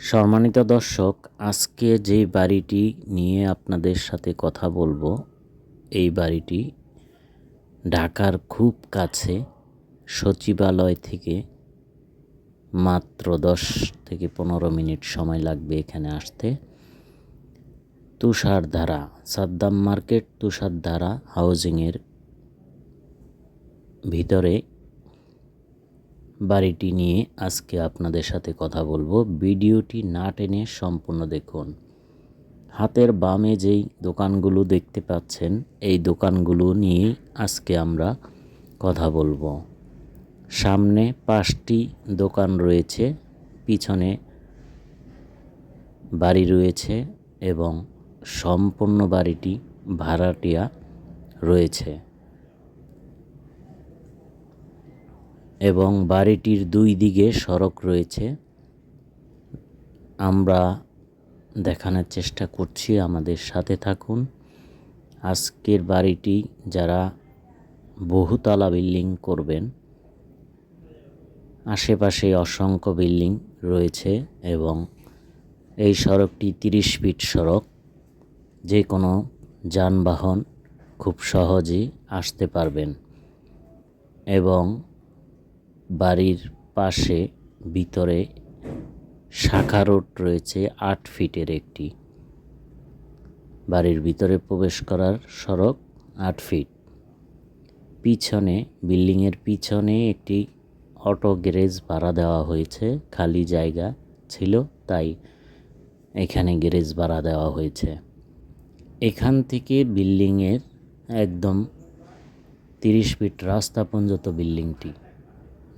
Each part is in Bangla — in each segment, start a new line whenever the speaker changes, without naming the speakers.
সম্মানিত দর্শক, আজকে যে বাড়িটি নিয়ে আপনাদের সাথে কথা বলব, এই বাড়িটি ঢাকার খুব কাছে, সচিবালয় থেকে মাত্র দশ থেকে পনেরো মিনিট সময় লাগবে এখানে আসতে। তুষারধারা, সাদ্দাম মার্কেট তুষারধারা হাউজিংয়ের ভিতরে বাড়িটি নিয়ে আজকে আপনাদের সাথে কথা বলব। ভিডিওটি না টেনে সম্পূর্ণ দেখুন। হাতের বামে যেই দোকানগুলো দেখতে পাচ্ছেন, এই দোকানগুলো নিয়ে আজকে আমরা কথা বলব। সামনে পাঁচটি দোকান রয়েছে, পিছনে বাড়ি রয়েছে এবং সম্পূর্ণ বাড়িটি ভাড়াটিয়া রয়েছে। এবং বাড়িটির দুই দিকে সড়ক রয়েছে। আমরা দেখানোর চেষ্টা করছি, আমাদের সাথে থাকুন। আজকের বাড়িটি যারা বহুতলা বিল্ডিং করবেন, আশেপাশে অসংখ্য বিল্ডিং রয়েছে এবং এই সড়কটি তিরিশ ফিট সড়ক। যে কোনো যানবাহন খুব সহজেই আসতে পারবেন এবং বাড়ির পাশে ভিতরে শাখা রোড রয়েছে আট ফিটের একটি। বাড়ির ভিতরে প্রবেশ করার সড়ক আট ফিট। পিছনে, বিল্ডিংয়ের পিছনে একটি অটো গ্যারেজ ভাড়া দেওয়া হয়েছে, খালি জায়গা ছিল, তাই এখানে গ্যারেজ ভাড়া দেওয়া হয়েছে। এখান থেকে বিল্ডিংয়ের একদম তিরিশ ফিট রাস্তা পর্যন্ত বিল্ডিংটি।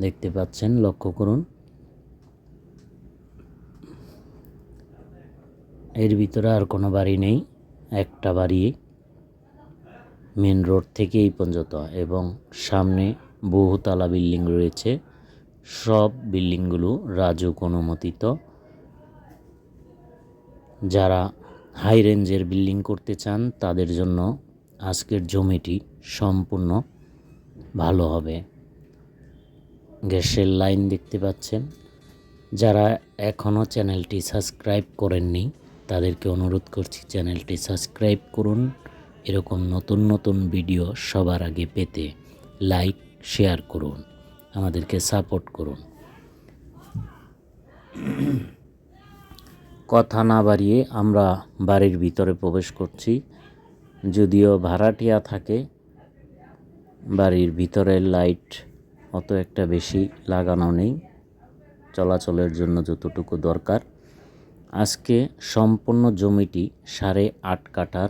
দেখতে পাচ্ছেন, লক্ষ্য করুন। এর ভিতরে আর কোনো বাড়ি নেই, একটা বাড়ি মেন রোড থেকে এই পর্যন্ত এবং সামনে বহুতলা বিল্ডিং রয়েছে। সব বিল্ডিংগুলো রাজুক অনুমোদিত যারা হাই রেঞ্জের বিল্ডিং করতে চান, তাদের জন্য আজকের জমিটি সম্পূর্ণ ভালো হবে। গ্যাসের লাইন দেখতে পাচ্ছেন। যারা এখনও চ্যানেলটি সাবস্ক্রাইব করেননি, তাদেরকে অনুরোধ করছি চ্যানেলটি সাবস্ক্রাইব করুন। এরকম নতুন নতুন ভিডিও সবার আগে পেতে লাইক, শেয়ার করুন, আমাদেরকে সাপোর্ট করুন। কথা না বাড়িয়ে আমরা বাড়ির ভিতরে প্রবেশ করছি। যদিও ভাড়াটিয়া থাকে, বাড়ির ভিতরের লাইট অত একটা বেশি লাগানো নেই। চলাচলের জন্য যতটুকু দরকার। আজকে সম্পূর্ণ জমিটি সাড়ে আট কাঠার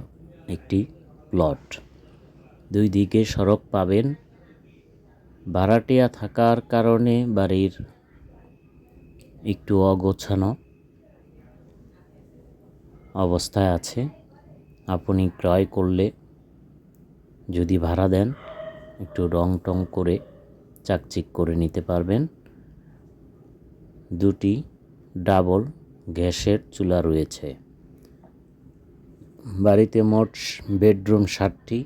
একটি প্লট। দুই দিকে সড়ক পাবেন। ভাড়াটিয়া থাকার কারণে বাড়ির একটু অগোছানো অবস্থায় আছে। আপনি ক্রয় করলে যদি ভাড়া দেন, একটু রং টং করে চাকচিক করে নিতে পারবেন। দুটি ডাবল গ্যাসের চুলা রয়েছে। বাড়িতে মোট বেডরুম ষাটটি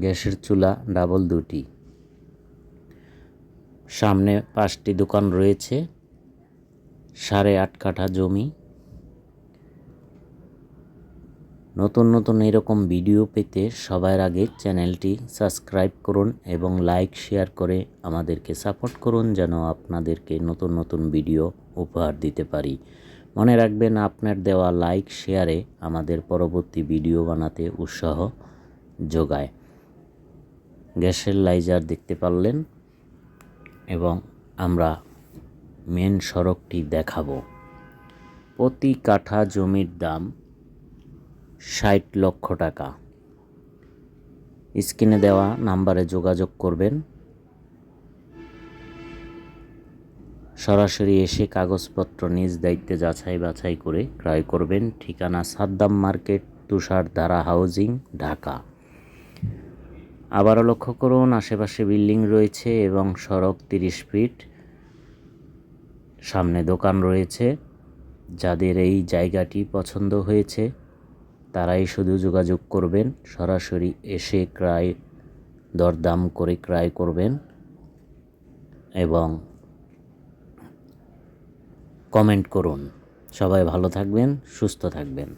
গ্যাসের চুলা ডাবল দুটি। সামনে পাঁচটি দোকান রয়েছে। সাড়ে আট কাঠা জমি। নতুন নতুন এরকম ভিডিও পেতে সবার আগে চ্যানেলটি সাবস্ক্রাইব করুন এবং লাইক শেয়ার করে আমাদেরকে সাপোর্ট করুন যেন আপনাদেরকে নতুন নতুন ভিডিও উপহার দিতে পারি। মনে রাখবেন আপনার দেওয়া লাইক শেয়ারে আমাদের পরবর্তী ভিডিও বানাতে উৎসাহ যোগায়। গ্যাসের লাইজার দেখতে পারলেন এবং আমরা মেন সড়কটি দেখাবো। প্রতি কাঠা জমির দাম ষাট লক্ষ টাকা। স্ক্রিনে দেওয়া নাম্বারে যোগাযোগ করবেন। সরাসরি এসে কাগজপত্র নিজ দায়িত্বে যাচাই বাছাই করে ক্রয় করবেন। ঠিকানা সাদ্দাম মার্কেট, তুষার দ্বারা হাউজিং, ঢাকা। আবারও লক্ষ্য করুন, আশেপাশে বিল্ডিং রয়েছে এবং সড়ক তিরিশ ফিট। সামনে দোকান রয়েছে। যাদের এই জায়গাটি পছন্দ হয়েছে তারাই শুধু যোগাযোগ করবেন, সরাসরি এসে ক্রয়, দরদাম করে ক্রয় করবেন এবং কমেন্ট করুন। সবাই ভালো থাকবেন, সুস্থ থাকবেন।